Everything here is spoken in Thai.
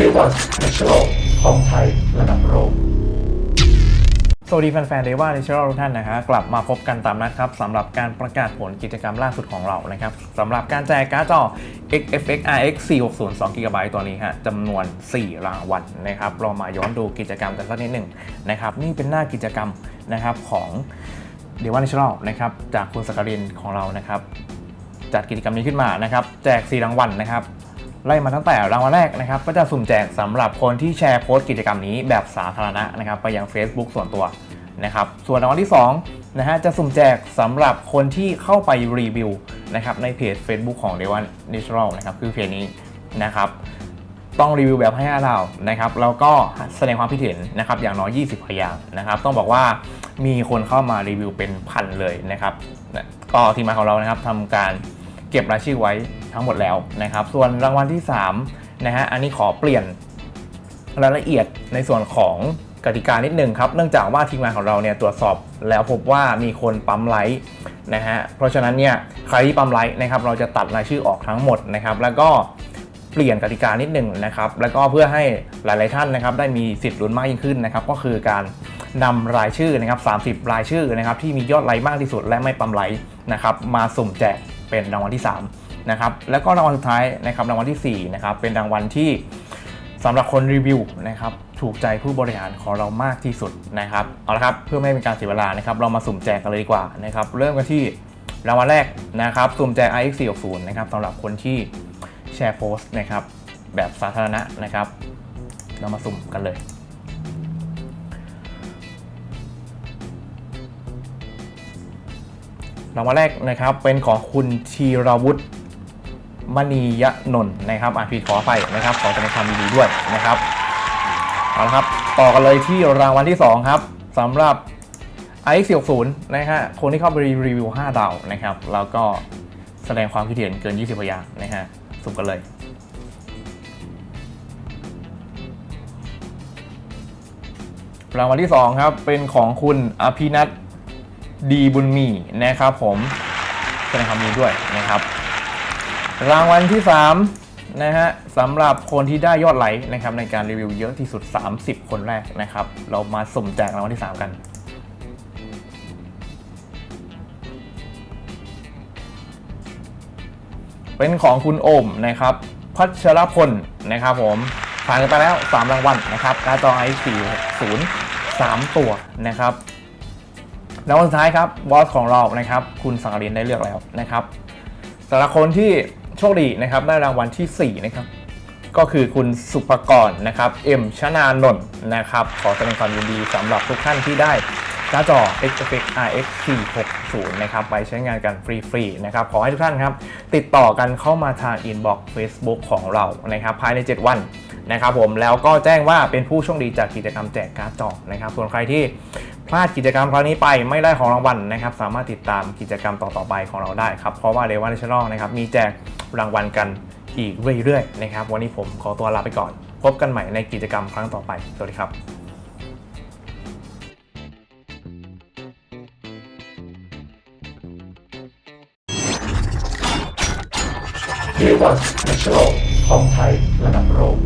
เรียกว่าแนชโลของไทยระดับโลกสวัสดีแฟนๆเดว่าในเชอร์ทุกท่านนะฮะกลับมาพบกันตามนัดครับสำหรับการประกาศผลกิจกรรมล่าสุดของเรานะครับสำหรับการแจกการ์ดจอ XFX RX 460 2 GB ตัวนี้ฮะจำนวน 4 รางวัลนะครับเรามาย้อนดูกิจกรรมกันสักนิดหนึ่งนะครับนี่เป็นหน้ากิจกรรมนะครับของเดว่าในเชอร์นะครับจากคุณสกรินของเรานะครับจัดกิจกรรมนี้ขึ้นมานะครับแจก 4 รางวัลนะครับ ไล่มาตั้งแต่รางวัลแรกนะครับก็จะสุ่มแจกสำหรับคนที่แชร์โพสต์กิจกรรมนี้แบบสาธารณะนะครับไปยัง Facebook ส่วนตัวนะครับส่วนรางวัลที่2นะฮะจะสุ่มแจกสำหรับคนที่เข้าไปรีวิวนะครับในเพจ Facebook ของ d e v a n Natural นะครับคือเพจนี้นะครับต้องรีวิวแบบให้5ดาวนะครับแล้วก็แสดงความคิดเห็นนะครับอย่างน้อย 20 พยางนะครับต้องบอกว่ามีคนเข้ามารีวิวเป็นพันเลยนะครับก็ทีมงานของเรานะครับทำการเก็บรายชื่อไว้ ทั้งหมดแล้วนะครับ ส่วนรางวัลที่3นะฮะอันนี้ขอเปลี่ยนรายละเอียดในส่วนของกติกานิดนึงครับ เนื่องจากว่าทีมงานของเราเนี่ยตรวจสอบแล้วพบว่ามีคนปั๊มไลค์นะฮะ เพราะฉะนั้นเนี่ยใครที่ปั๊มไลค์นะครับเราจะตัดรายชื่อออกทั้งหมดนะครับ แล้วก็เปลี่ยนกติกานิดหนึ่งนะครับ แล้วก็เพื่อให้หลาย ๆ ท่านนะครับได้มีสิทธิ์ลุ้นมากยิ่งขึ้นนะครับ ก็คือการนำรายชื่อนะครับ30 รายชื่อนะครับที่มียอดไลค์มากที่สุดและไม่ปั๊มไลค์นะครับมาสุ่มแจกเป็นรางวัลที่ 3 นะครับแล้วก็รางวัลสุดท้ายนะครับรางวัลที่4นะครับเป็นรางวัลที่สำหรับคนรีวิวนะครับถูกใจผู้บริหารของเรามากที่สุดนะครับเอาละครับเพื่อไม่ให้เป็นการเสียเวลานะครับเรามาสุ่มแจกกันเลยดีกว่านะครับเริ่มกันที่รางวัลแรกนะครับสุ่มแจก iX 460นะครับสำหรับคนที่แชร์โพสต์นะครับแบบสาธารณะนะครับ เรามาสุ่มกันเลยรางวัลแรกนะครับเป็นของคุณธีรวุฒิ มณียะนนท์นะครับอ่านผิดขออภัยนะครับ ขอแสดงความยินดีด้วยนะครับเอาละครับ ต่อกันเลยที่รางวัลที่ 2 ครับสำหรับ i x 4 0นะฮะคนที่เข้าไปรีวิว 5 ดาวนะครับ แล้วก็แสดงความคิดเห็นเกิน 20พยางนะฮะสุ่มกันเลยรางวัลที่ 2 ครับ เป็นของคุณอภินัทดีบุญมีนะครับผมแสดงความยินดีด้วยนะครับ รางวัลที่ 3 นะฮะสำหรับคนที่ได้ยอดไลค์นะครับในการรีวิวเยอะที่สุด 30 คนแรกนะครับ เรามาสุ่มแจกรางวัลที่ 3 กัน เป็นของคุณโอมนะครับ พัชรพลนะครับผมผ่านกันไปแล้ว 3 รางวัลนะครับการ์ดจอ i 4 0 3 ตัวนะครับแล้ววันสุดท้ายครับบอสของเรานะครับ คุณสังกรินได้เลือกแล้วนะครับแต่ละคนที่ โชคดีนะครับได้รางวัลทีสี่ 4 นะครับ ก็คือคุณสุภกรนะครับเอ็มชนานนท์นะครับ ขอแสดงความยินดีสำหรับทุกท่านที่ได้การ์ดจอ XFX RX 460นะครับไปใช้งานกันฟรีๆนะครับขอให้ทุกท่านครับ ติดต่อกันเข้ามาทางอินบ็อกซ์ Facebook ของเรานะครับภายใน 7 วันนะครับผมแล้วก็แจ้งว่าเป็นผู้โชคดีจากกิจกรรมแจกการ์ดจอนะครับส่วนใครที่พลาดกิจกรรมครั้งนี้ไปไม่ได้ของรางวัลนะครับ สามารถติดตามกิจกรรมต่อๆไปของเราได้ครับ เพราะว่าเรวันเนชั่นแนลนะครับมีแจก รางวัลกันอีกเรื่อยๆนะครับ วันนี้ผมขอตัวลาไปก่อน พบกันใหม่ในกิจกรรมครั้งต่อไป สวัสดีครับเรียกว่าแนชโลของไทยระดับโลก